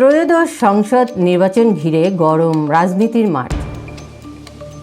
ত্রয়োদশ সংসদ নির্বাচন ঘিরে গরম রাজনীতির মাঠ।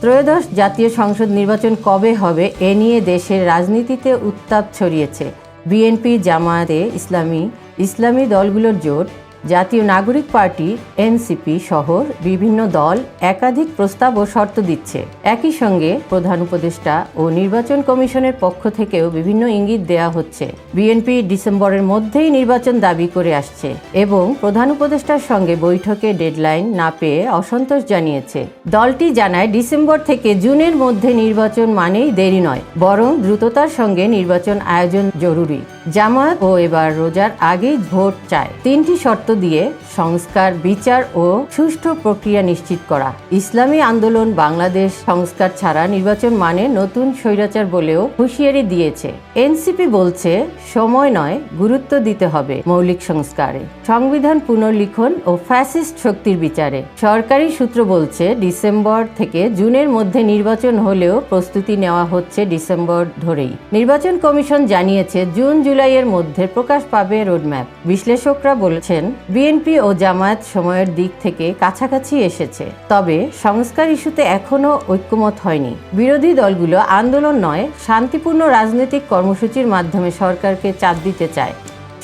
ত্রয়োদশ জাতীয় সংসদ নির্বাচন কবে হবে এ নিয়ে দেশের রাজনীতিতে উত্তাপ ছড়িয়েছে। বিএনপি জামায়াতে ইসলামী ইসলামী দলগুলোর জোট জাতীয় নাগরিক পার্টি, এনসিপি সহ বিভিন্ন দল একাধিক প্রস্তাব ও শর্ত দিচ্ছে। একই সঙ্গে প্রধান উপদেষ্টা ও নির্বাচন কমিশনের পক্ষ থেকেও বিভিন্ন ইঙ্গিত দেয়া হচ্ছে। বিএনপি ডিসেম্বরের মধ্যেই নির্বাচন দাবি করে আসছে এবং প্রধান উপদেষ্টার সঙ্গে বৈঠকে ডেডলাইন না পেয়ে অসন্তোষ জানিয়েছে। দলটি জানায়, ডিসেম্বর থেকে জুনের মধ্যে নির্বাচন মানেই দেরি নয়, বরং দ্রুততার সঙ্গে নির্বাচন আয়োজন জরুরি। জামায়াত ও এবার রোজার আগেই ভোট চায়। তিনটি শর্ত দিয়ে সংস্কার, বিচার ও সুষ্ঠু প্রক্রিয়া নিশ্চিত করা। ইসলামী আন্দোলন বাংলাদেশ সংস্কার ছাড়া নির্বাচন মানে নতুন স্বৈরাচার বলেও হুঁশিয়ারি দিয়েছে। এনসিপি বলছে, সময় নয়, গুরুত্ব দিতে হবে মৌলিক সংস্কারে। সংবিধান পুনর্লিখন ও ফ্যাসিস্ট শক্তির বিচারে। সরকারি সূত্র বলছে, ডিসেম্বর থেকে জুনের মধ্যে নির্বাচন হলেও প্রস্তুতি নেওয়া হচ্ছে ডিসেম্বর ধরেই। নির্বাচন কমিশন জানিয়েছে, জুন জুলাইয়ের মধ্যে প্রকাশ পাবে রোডম্যাপ। বিশ্লেষকরা বলেছেন, বিএনপি ও জামায়াত সময়ের দিক থেকে কাছাকাছি এসেছে, তবে সংস্কার ইস্যুতে এখনও ঐক্যমত হয়নি। বিরোধী দলগুলো আন্দোলন নয়, শান্তিপূর্ণ রাজনৈতিক কর্মসূচির মাধ্যমে সরকারকে চাপ দিতে চায়।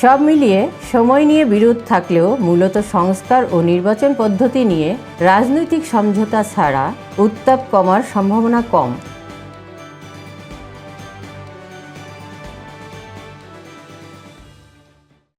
সব মিলিয়ে সময় নিয়ে বিরোধ থাকলেও মূলত সংস্কার ও নির্বাচন পদ্ধতি নিয়ে রাজনৈতিক সমঝোতা ছাড়া উত্তাপ কমার সম্ভাবনা কম।